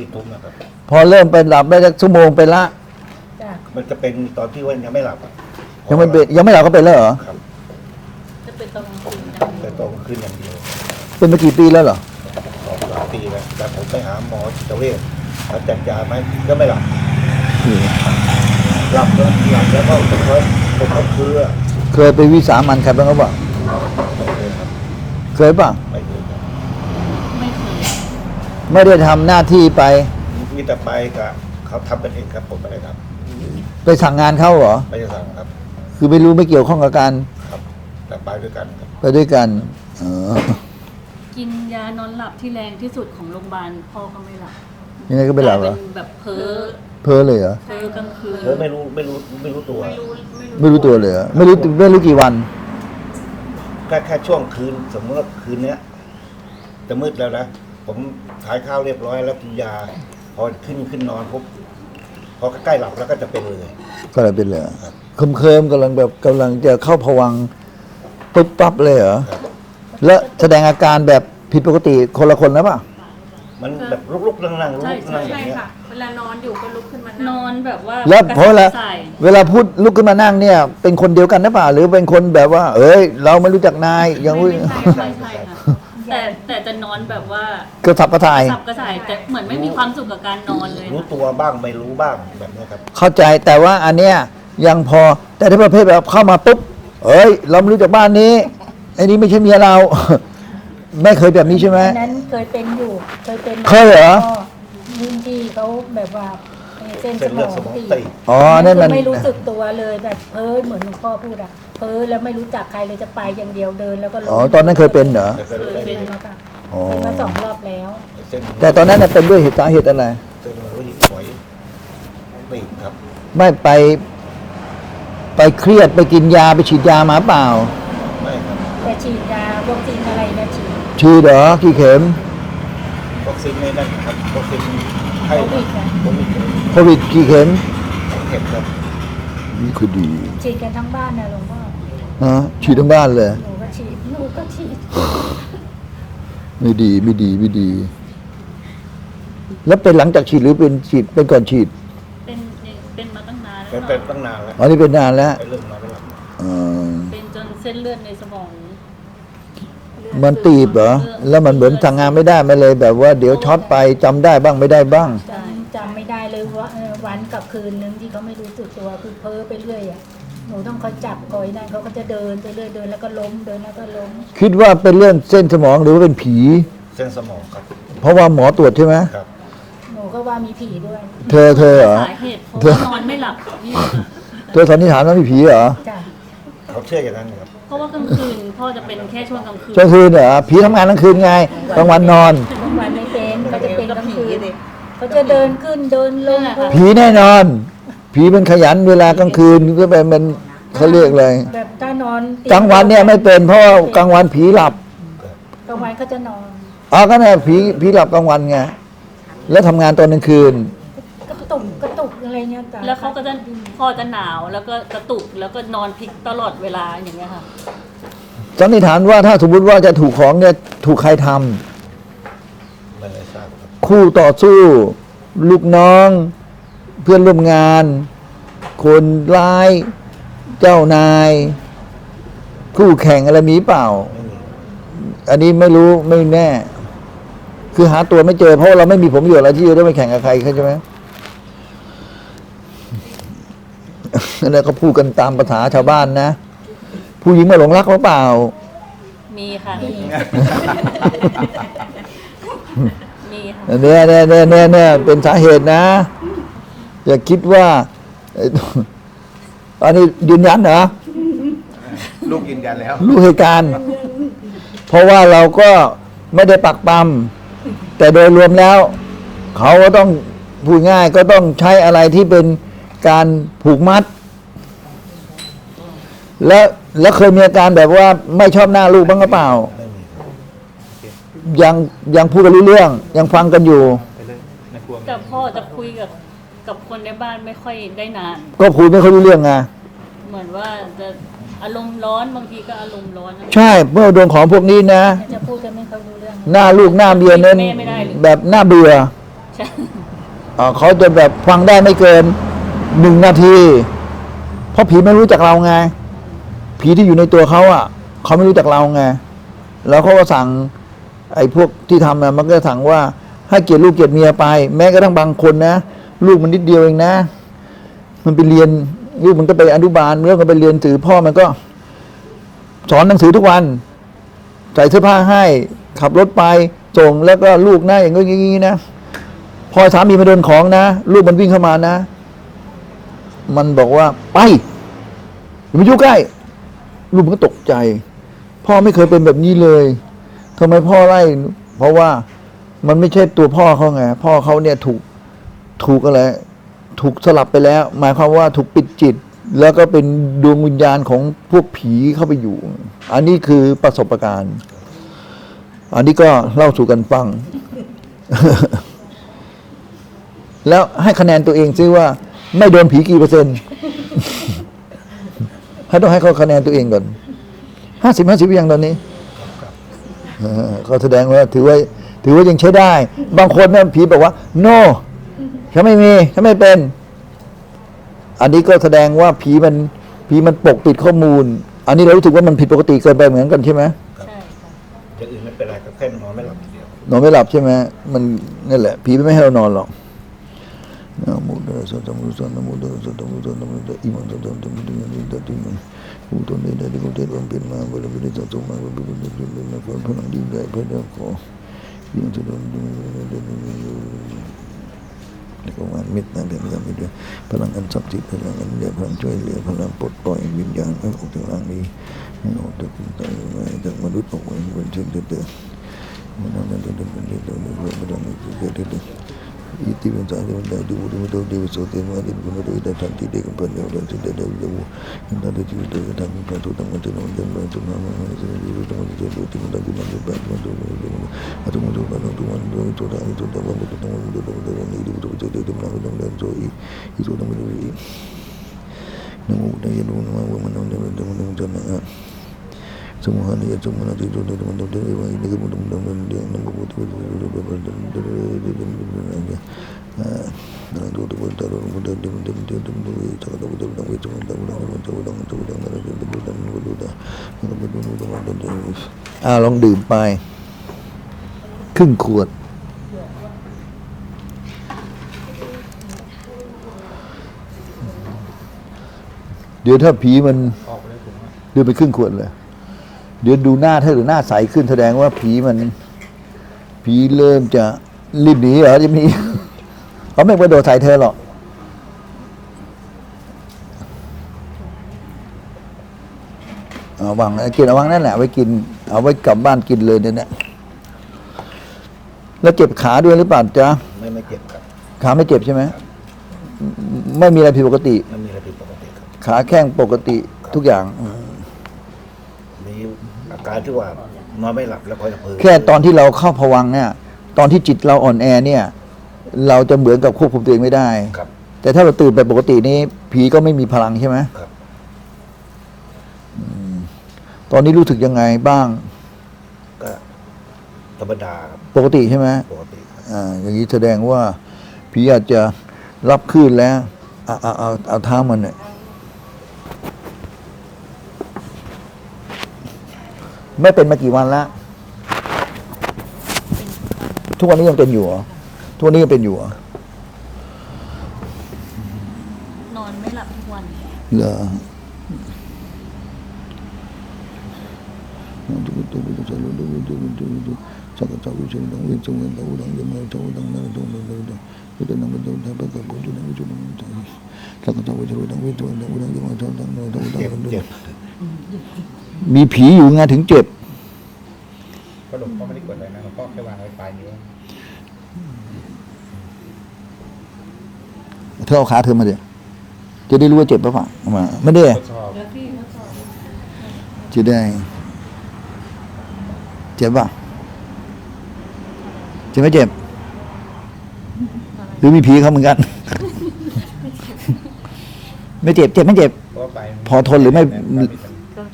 สี่ทุ่มนะครับ พอเริ่มไปหลับได้สักชั่วโมงไปละ จ้ะมันจะเป็นตอนที่ว่ายังไม่หลับอะยังไม่เป็นยังไม่หลับก็เป็นแล้วเหรอครับจะเป็นตอนกลางคืนนะแต่ตอนกลางคืนอย่างเดียวเป็นมากี่ปีแล้วเหรอสองสามปีแล้วแต่ผมไปหาหมอจิตเวชเขาจัดยาไหมก็ไม่หลับหลับแล้วหลับแล้วก็ผมก็ผมก็เพื่อเคยไปวิสามันใครบ้างหรือเปล่าไม่เคยครับเคยป่ะไม่เคยครับไม่เคย ไม่ได้ทำหน้าที่ไป มีแต่ไปกับเขาทำกันเองครับผมไม่ได้ทไปสั่งงานเขาเหรอำไม่ได้สั่งครับคือไม่รู้ไม่เกี่ยวข้องกับการครับ แต่ไปด้วยกันครับไปด้วยกันเออกินยานอนหลับที่แรงที่สุดของโรงพยาบาลพ่อก็ไม่หลับยังไงก็ไม่หลับเหรอเป็นแบบเพ้อเพ้อเลยเหรอ เพ้อกลางคืนเธอไม่รู้ไม่รู้ไม่รู้ตัว ไม่รู้ตัวเลยเหรอ ไม่รู้ไม่รู้กี่วัน แค่แค่ช่วงคืนสมมติว่าคืนเนี้ยจะมืดแล้วนะ ผมทานข้าวเรียบร้อยแล้วกินยา พอขึ้นขึ้นนอนปุ๊บพอใกล้หลับแล้วก็จะเป็นเลย ก็เลยเป็นเลยเหรอเคิมเคิมๆกำลังแบบกำลังจะเข้าผวังค์ปุ๊บปั๊บเลยเหรอครับ แล้วแสดงอาการแบบผิดปกติคนละคนแล้วป่ะมันแบบลุกๆนั่งๆลุใช่กๆใช่นั่งๆอย่างใช่เงี้ยค่ะ เวลานอนอยู่ก็ลุกขึ้นมานอนแบบว่าแล้วเพราะเวลาใส่เวลาพูดลุกขึ้นมานั่งเนี่ย เป็นคนเดียวกันหรือเปล่า หรือเป็นคนแบบว่า เอ้ย เราไม่รู้จักนายอย่างไม่นี้ไม่ใช่ใช่ใช่ค่ะ แต่แต่จะนอนแบบว่ากระสับกระส่าย สับกระส่ายแต่เหมือนไม่มีความสุขกับการนอนเลยรู้ค่ะตัวบ้างไม่รู้บ้างแบบเนี้ยครับ เข้าใจแต่ว่าอันเนี้ยยังพอแต่ถ้าประเภทแบบเข้ามาปุ๊บเอ้ย เราไม่รู้จักบ้านนี้ไอ้นี้ไม่ใช่เมียเราไม่เคยแบบนี้ใช่ไหม อันนั้นเคยเป็นอยู่ เคยเป็นเคยเหรอ รุ่นพี่เขาแบบว่าเส้นเส้นสมเลืออดงสมองตีบตีบอ๋อนั่นมันคือไม่รู้สึกตัวเลยแบบเพ้อเหมือนหลวงพ่อพูดอะ เพ้อแล้วไม่รู้จักใครเลยจะไปอย่างเดียวเดินแล้วก็ล้มอ๋อตอนนั้นเคยเป็นเหรอแต่ก็ได้เป็นมาค่ะอ๋อเป็นมาสองรอบแล้วเส้นแต่ตอนนั้นน่ะเป็นด้วยเหตุสาเหตุอะไรเส้นหัวหินหอยตีบครับไม่ไป ไปเครียดไปกินยาไปฉีดยามาเปล่า ไม่ครับแต่ฉีดยาวัคซีนอะไรนะฉีดฉีดเหรอกี่เข็มวัคซีนไม่นั่นครับวัคซีนไข้โควิดนะโควิดโควิดกี่เข็มเข็มครับนี่คือดีฉีดกันทั้งบ้านนะหลวงพ่อ ฮะฉีดทั้งบ้านเลย หนูก็ฉีดหนูก็ฉีดไม่ดีไม่ดีไม่ดี แล้วเป็นหลังจากฉีดหรือเป็นฉีดเป็นก่อนฉีดเป็นเป็นมาตั้งนานเป็นแล้วเป็นตั้งนานแล้วอ๋อนี่เป็นนานแล้วไอ้เรื่องมาไม่หลับเออเป็นจนเส้นเลือดในสมองมันตีบเหรอแล้วมันเหมือนสั่งงานไม่ได้ไม่เลย แบบว่าเดี๋ยวช็อตไปจำได้บ้างไม่ได้บ้าง จำจำไม่ได้เลยว่าเออวันกับคืนนึงที่เขาไม่รู้สึกตัวคือเพ้อไปเรื่อยอะ หนูต้องคอยจับคอยนั่นเขาก็จะเดินไปเรื่อยเดินแล้วก็ล้มเดินแล้วก็ล้มคิดว่าเป็นเรื่องเส้นสมองหรือว่าเป็นผี เส้นสมองครับ เพราะว่าหมอตรวจใช่ไหมครับ หนูก็ว่ามีผีด้วยเธอเธอเหรอสาเหตุเพราะว่านอนไม่หลับนี่ค่ะเธอสันนิษฐานว่ามีผีเหรอจ้ะเขาเชื่ออย่างนั้นครับ เพราะว่ากลางคืนพ่อจะเป็นแค่ช่วงกลางคืนกลางคืนเหรอผีทำงานกลางคืนไงกลางวันนอน กลางวันไม่เป็นเขาจะเป็นกลางคืนเขาจะเดินขึ้นเดินลง ผีแน่นอน ผีเป็นขยันเวลากลางคืนก็เป็นมันเขาเรียกเลยแบบถ้านอนกลางวันเนี่ยไม่เป็นเพราะว่ากลางวันผีหลับกลางวันเขาจะนอนอ๋อก็เนี่ยผีผีหลับกลางวันไงแล้วทำงานตอนกลางคืน กระตุกกระตุกอะไรเงี้ยจ้ะแล้วเขาก็จะพ่อจะหนาวแล้วก็กระตุกแล้วก็นอนพลิกตลอดเวลาอย่างเงี้ยค่ะสันนิษฐานว่าถ้าสมมติว่าจะถูกของเนี่ยถูกใครทำไม่ได้ทราบครับคู่ต่อสู้ ลูกน้อง เพื่อนร่วมงาน คนร้าย เจ้านาย คู่แข่งอะไรมีเปล่าไม่มีอันนี้ไม่รู้ไม่แน่ คือหาตัวไม่เจอ เพราะเราไม่มีผมอยู่อะไรที่จะได้ไปแข่งกับใครเข้าใจไหมนั่นแหละก็พูดกันตามภาษาชาวบ้านนะ ผู้หญิงมาหลงรักหรือเปล่า มีค่ะ มีค่ะ เนี่ยเนี่ยเนี่ยเนี่ยเนี่ยเป็นสาเหตุนะ อย่าคิดว่าไอ้อันนี้ยืนยันเหรอ ลูกยืนยันแล้ว รู้เหตุการณ์ เพราะว่าเราก็ไม่ได้ปักปั๊มแต่โดยรวมแล้ว เขาก็ต้องพูดง่ายก็ต้องใช้อะไรที่เป็นการผูกมัด แล้วแล้วเคยมีอาการแบบว่าไม่ชอบหน้าลูกบ้างหรือเปล่าไม่มีครับยังยังพูดกันรู้เรื่อง ยังฟังกันอยู่แต่พ่อจะคุย กับกับคนในบ้านไม่ค่อยได้นาน ก็คุยไม่ค่อยรู้เรื่องไงเหมือนว่าจะอารมณ์ร้อนบางทีก็อารมณ์ร้อนนะใช่เมื่อโดนของพวกนี้นะ จะพูดกันไม่เขารู้เรื่อง หน้าลูกหน้าเมียเน้นแม่ไม่ได้เลยแบบหน้าเบื่อใช่อ่าเขาจะแบบฟังได้ไม่เกินหนึ่งนาที เพราะผีไม่รู้จักเราไง ผีที่อยู่ในตัวเขาอะเขาไม่รู้จักเราไงแล้วเขาก็สั่ง ไอ้พวกที่ทำนะมันก็สั่งว่าให้เกียรติลูกเกียรติเมียไป แม้กระทั่งบางคนนะ ลูกมันนิดเดียวเองนะ มันไปเรียนลูกมันก็ไปอนุบาลเมื่อก็ไปเรียนถือพ่อมันก็ สอนหนังสือทุกวัน ใส่เสื้อผ้าให้ ขับรถไปส่งแล้วก็ลูกหน้าอย่างงี้นะ พอสามีมาเดินของนะ ลูกมันวิ่งเข้ามานะ มันบอกว่าไปอย่ามายุ่งใกล้ ลูกมันก็ตกใจ พ่อไม่เคยเป็นแบบนี้เลยทำไมพ่อไล่ เพราะว่ามันไม่ใช่ตัวพ่อเขาไง พ่อเขาเนี่ยถูก ถูกอะไรถูกสลับไปแล้ว หมายความว่าถูกปิดจิต แล้วก็เป็นดวงวิญญาณของพวกผีเข้าไปอยู่ อันนี้คือประสบการณ์ อันนี้ก็เล่าสู่กันฟัง แล้วให้คะแนนตัวเองซิว่า ไม่โดนผีกี่เปอร์เซ็นต์ให้ต้องให้เขาคะแนนตัวเองก่อนห้าสิบห้าสิบยังตอนนี้เออก็แสดงว่าถือว่า ถือว่ายังใช้ได้ บางคนเนี่ยผีบอกว่า no ฉันไม่มีฉันไม่เป็น อันนี้ก็แสดงว่าผีมันผีมันปกปิดข้อมูล อันนี้เรารู้สึกว่ามันผิดปกติเกินไปเหมือนกันใช่ไหมใช่ค่ะอย่างอื่นไม่เป็นไรก็แค่นอนไม่หลับอย่างเดียวนอนไม่หลับใช่ไหมมันนั่นแหละ ผีไม่ให้เรานอนหรอกนะโมตัสสะนะโมตัสสะนะโมตัสสะนะโมตัสสะนะโมตัสสะอิมันตัสสะนะโมตัสสะนะโมตัสสะผู้ตนได้ได้ก็ได้รวมเป็นมาบริบูรณ์สัตว์สมมาบริบูรณ์เป็นเป็นนักพลังยิ่งใหญ่พระเจ้าขอยิ่งจะดำรงแล้วก็วันมิตรนะเป็นพลังมิต จักรวาลมิตรนั่นเดือดร้อนไปด้วยพลังอันศักดิ์สิทธิ์พลังอันเดียวพลังช่วยเหลือพลังปลดปล่อยวิญญาณให้ออกจากร่างนี้ให้ออกจากจากมนุษย์ออกไปเป็นเชิงเดือดเดือดมันนั่นเดือดเดือดเดือดเดือดเดือดเดือดเดือดเดือด ஈத்தீவின் சாந்திவன் தாஜி உரிமுதவி சோதேவாதின் குணரோகித சாந்தி தேகம் பந்தேவன் சிந்தேவு இந்த ஜீவிதம் தாமி பிரசுத்தம் மற்றும் வந்தேன் semua ni itu mana tidur teman-teman ini kemudian mudah-mudahan dia nampak betul-betul อ่าลองดื่มไป ครึ่งขวด เดี๋ยวถ้าผีมันเดือไปครึ่งขวดเลย เดี๋ยวดูหน้าถ้าหรือหน้าใสขึ้นแสดงว่าผีมัน ผีเริ่มจะรีบหนีเหรอจะมีเขาไม่กระโดดใส่เธอหรอก เอาวางเอากินเอาวางนั่นแหละเอาไว้กิน เอาไว้กลับบ้านกินเลยเนี่ยเนี่ยแล้วเจ็บขาด้วยหรือเปล่าจ๊ะไม่ไม่เจ็บครับขาไม่เจ็บใช่ไหมไม่มีอะไรผิดปกติ ไม่มีอะไรผิดปกติครับขาแข้งปกติทุกอย่างมีอาการที่ว่านอนไม่หลับแล้วก็จะเพ้อแค่ตอนที่เราเข้าผวังค์เนี่ย ตอนที่จิตเราอ่อนแอเนี่ย เราจะเหมือนกับควบคุมตัวเองไม่ได้ ครับ แต่ถ้าเราตื่นไปปกตินี้ ผีก็ไม่มีพลังใช่ไหมครับ ตอนนี้รู้สึกยังไงบ้าง ก็ธรรมดาครับปกติใช่ไหมปกติครับอ่าอย่างนี้แสดงว่าผีอาจจะรับคลื่นแล้วเอาเอาเอาเอาเท้ามันเนี่ยไม่เป็นมากี่วันละทุกวันนี้ยังเป็นอยู่เหรอทุกวันนี้ยังเป็นอยู่เหรอนอนไม่หลับทุกวัน เหรอ ตักุตักุตัสารุตักุตักุตักุตุสักกะสักกุเชนตังวิสุเวนตังอุดังยมัยตังอุดังนรตุงนรตุงวิตังนังวิตังทัพพะกัปปุจุนังวิจุนังวิตังสักกะสักกุเชนตังวิสุเวนตังอุดังยมัยตังอุดังนรตุงอุดังนรตุงมีผีอยู่ไงถึงเจ็บก็หลวงพ่อไม่ได้กดเลยนะหลวงพ่อแค่วางไว้ปลายนิ้วเธอเอาขาเธอมาเดี๋ยวจะได้รู้ว่าเจ็บปะเปล่ามาไม่ได้จะได้ เจ็บป่ะเจ็บไม่เจ็บ หรือมีผีเขาเหมือนกัน ไม่เจ็บ เจ็บไม่เจ็บพอทนหรือไม่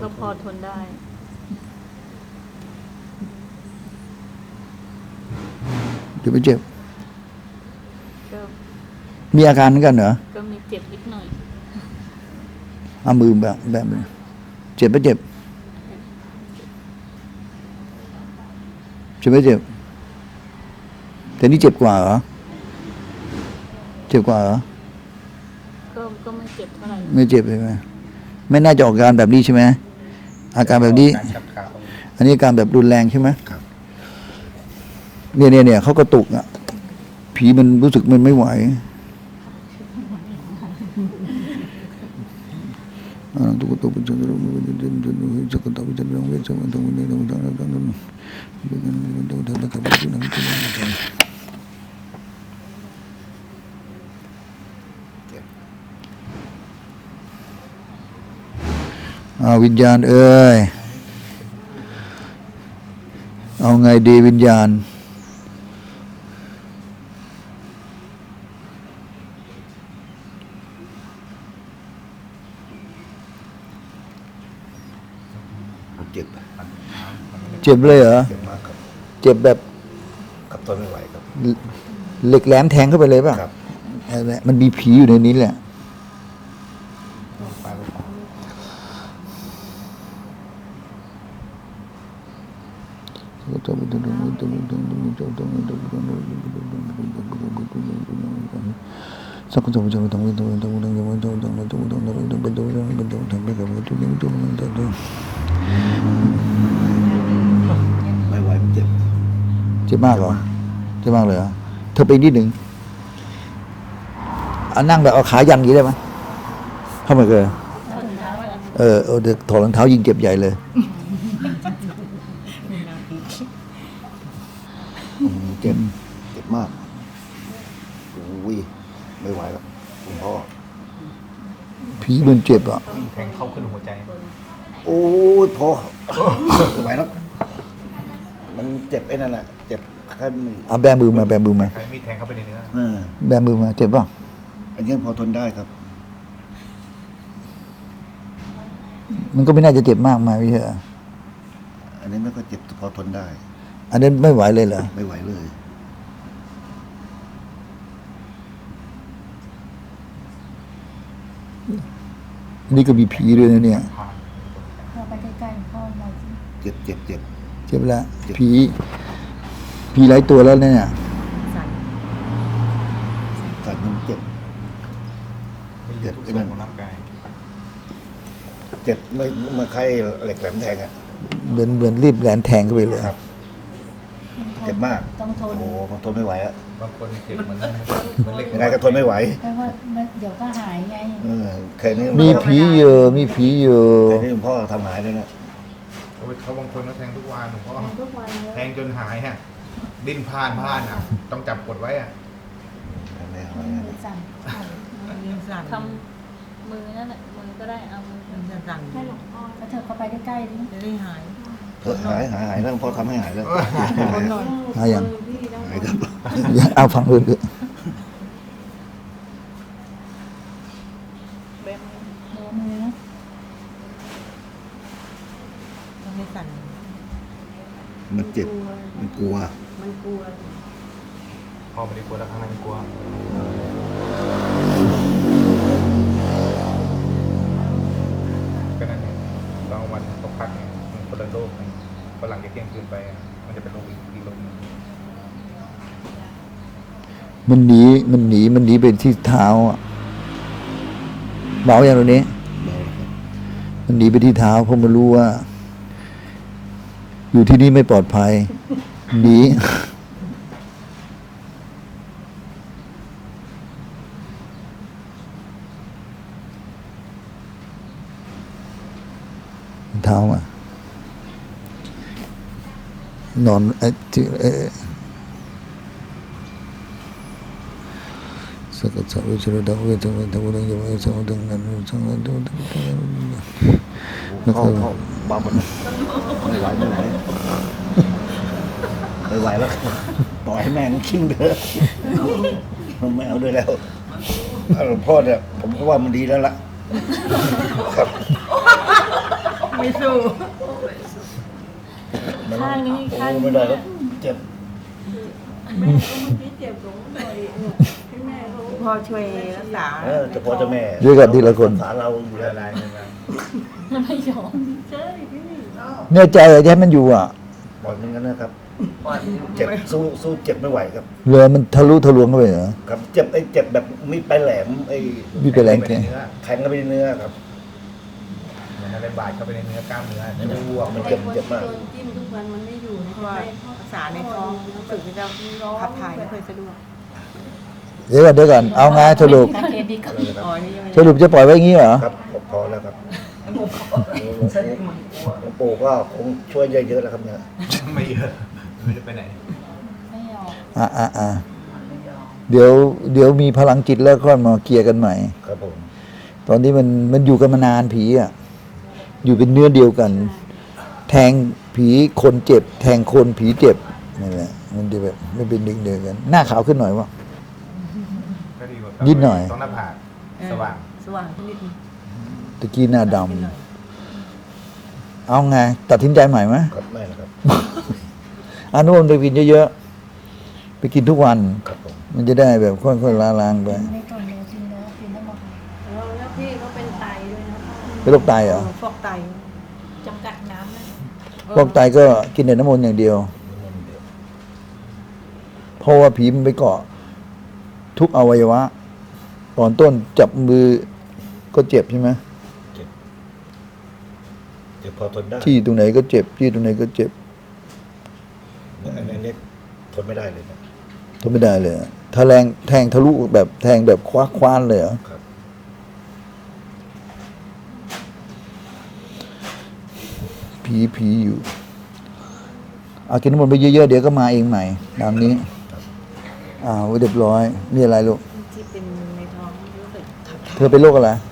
ก็พอทนได้เจ็บไม่เจ็บมีอาการเหมือนกันเหรอก็มีเจ็บนิดหน่อย เอามือแบบแบบเจ็บไม่เจ็บ ใช่ไหมเจ็บ แต่นี่เจ็บกว่าเหรอ เจ็บกว่าเหรอ ก็ก็ไม่เจ็บเท่าไหร่ ไม่เจ็บใช่ไหมไม่น่าจะออกาการแบบนี้ใช่ไหมอาการแบบนี้อันนี้อาการแบบรุนแรงใช่ไหมเนี่ยเนี่ยเนี่ยเขากระตุกอะ ผีมันรู้สึกมันไม่ไหว เอาวิญญาณเอ้ย เอาไงดีวิญญาณ เจ็บเลยเหรอ เจ็บมากครับเจ็บแบบขับทนไม่ไหวครับ เหล็กแหลมแทงเข้าไปเลยป่ะครับนั่นแหละมันมีผีอยู่ในนี้แหละสักคนจะมาจะมาต้องต้องต้องต้องต้องต้อ จ็บมากเหรอเจ็บมากเลยเหรอเธอไปนิดหนึ่งเอานั่งแบบเอาขายันอย่างนี้ได้ไหมเข้ามาเลยเออเออเดี๋ยวถอดรองเท้ายิงเจ็บใหญ่เลยอืมเจ็บเจ็บมากโอ้ยไม่ไหวแล้วคุณพ่อผีมันเจ็บอะแทงเข้าขึ้นหัวใจ โอ้ยพ่อไม่ไหวแล้วมันเจ็บไอ้นั่นแหละเจ็บ แค่มือเอาแบมือมาแบมือมา ใช้มีดแทงเข้าไปในเนื้อเออแบมือมาเจ็บป่ะอันนี้พอทนได้ครับ มันก็ไม่น่าจะเจ็บมากมายไม่ใช่เหรออันนี้ไม่ก็เจ็บพอทนได้ อันนั้นไม่ไหวเลยเหรอไม่ไหวเลย นี่ก็มีผีด้วยนะเนี่ยเข้าไปใกล้ๆพ่อหน่อยสิเจ็บเจ็บเจ็บ เจ็บแล้วผี ผีหลายตัวแล้วเนี่ยกัดมันเจ็บไม่อยู่ทุกส่วนของร่างกาย เจ็บไม่เมื่อใครเหล็กแหลมแทงอะ เหมือนเหมือนรีบแหลนแทงเข้าไปเลยครับ เจ็บมาก ต้องทนโอ้โหมันทนไม่ไหวอะบางคนเจ็บเหมือนเหมือนเหล็กยังไงก็ทนไม่ไหว เพราะว่ามันเดี๋ยวก็หายไง เออแค่นี้มีผีอยู่มีผีอยู่แค่นี้หลวงพ่อทำหายเลยนะเขาบางคนก็แทงทุกวันหลวงพ่อทุกวันเลยแทงจนหายฮะ ดิ้นพลานพลานอะต้องจับกดไว้อะไม่หามัยนอะมือสั่นทำมือนั่นแหละมือก็ได้เอามือให้หลวงพ่อก็เธอเข้าไปใกล้ๆนี่เถอะหายหายหายแล้วหลวงพ่อทำให้หายแล้ว หายัง หายครับยังเอาฟังอื่นด้วย เบม โดนมือนะ มันเจ็บ มันกลัว มันกลัว พ่อไม่ได้กลัวแล้วข้างในกลัวก็นั่นเองบางวันตกพักเนี่ยมันคนละโลกกันพอหลังจากเที่ยงคืนไปอะมันจะเป็นโลกอีกอีกโลกหนึงมันหนีมันหนีมันหนีไปที่เท้าอะเบาอย่างตรงนี้ มันหนีไปที่เท้าเพราะมันรู้ว่า อยู่ที่นี่ไม่ปลอดภัยหนีเท้าอะ นอนไอ้ที่เอ่อสักสักวิชุดดาวเวทเวทเวทเวทสังดังนั้นสังดังดังดังดังพ่อพ่อเบาหมดนะไม่ไหวไม่ไหวไม่ไหวแล้วปล่อยให้แม่งชิงเด้อไม่เอาด้วยแล้วเอาหลวงพ่อเนี่ยผมก็ว่ามันดีแล้วล่ะครับ ไม่สู้ ข้างนี้ข้างโอ้นี้ ไม่ได้แล้วเจ็บแม่ก็เมื่อกี้เจ็บหลงหน่อยให้แม่พ่อช่วยรักษาเออเจ้าพ่อเจ้าแม่ด้วยกันทีละคน สารเราอยู่ละแล้วลายในน้ไม่ยอมเนี่ยใจเหรอจะให้มันอยู่อะปล่อยมันกันนะครับ เจ็บสู้สู้เจ็บไม่ไหวครับ เรือมันทะลุทะลวงเข้าไปเหรอ ครับ เจ็บไอ้เจ็บแบบมีดปลายแหลมไอ้มีเป็นำแรงไปแค่ในเนื้อแทงเข้าไปในเนื้อครับเหมื อนอะไรบาดเข้าไปในเนื้อกล้ามเนื้อมันจะบวมมันเจ็บเจ็บมาก โดนจิ้มทุกวันมันไม่อยู่เพราะว่ารักษาในท้องรู้สึกว่าจะขับถ่ายไม่ค่อยสะดวกเดี๋ยวก่อนเดี๋ยวก่อนเอาไงสรุปการเครดิตก็อ๋อนี่ยังไม่สรุปจะปล่อยไว้อย่างนี้เหรอครับพอแล้วครับหลวงปู่ก็คงช่วยเยอะๆแล้วครับเนี่ยไม่เยอะไม่ได้ไปไหนไม่ยอมอะอะอะเดี๋ยวเดี๋ยวมีพลังจิตแล้วค่อยมาเคลียร์กันใหม่ ครับผม ตอนนี้มันมันอยู่กันมานานผีอะ อยู่เป็นเนื้อเดียวกัน แทงผีคนเจ็บ แทงคนผีเจ็บนั่นแหละมันจะแบบไม่เป็นดึงเดียวกัน หน้าขาวขึ้นหน่อยวะ ก็ดีกว่านิดหน่อย ต้องหน้าผากสว่างสว่างขึ้นนิดนึงตะกี้หน้าดขึ้นหน่อยำเอาไง ตัดสินใจใหม่ไหมครับไม่นะครับอนุโมทนาไปกินเยอะๆ ไปกินทุกวัน ครับผม มันจะได้แบบค่อยๆล้างๆไป ไม่ เป็นโรคไตเหรอฟอกไตจำกัดน้ำนะโรคไตก็กินแต่น้ำมนต์อย่างเดียว เพราะว่าผีมันไปเกาะ ทุกอวัยวะ ตอนต้นจับมือก็เจ็บใช่ไหมเจ็บพอทนได้ที่ตรงไหนก็เจ็บที่ตรงไหนก็เจ็บอันนี้ทนไม่ได้เลยนะทนไม่ได้เลยอะถ้าแรงแทงทะลุแบบแทงแบบคว้าคว้านเลยเหรอครับ ผีผีอยู่เอากินน้ำมนต์ไปเยอะๆเดี๋ยวก็มาเองใหม่ตามนี้อ่าไว้เรียบร้อย นี่อะไรลูกที่เป็นในท้องรู้สึกขับถ่าย เธอเป็นโรคอะไรเ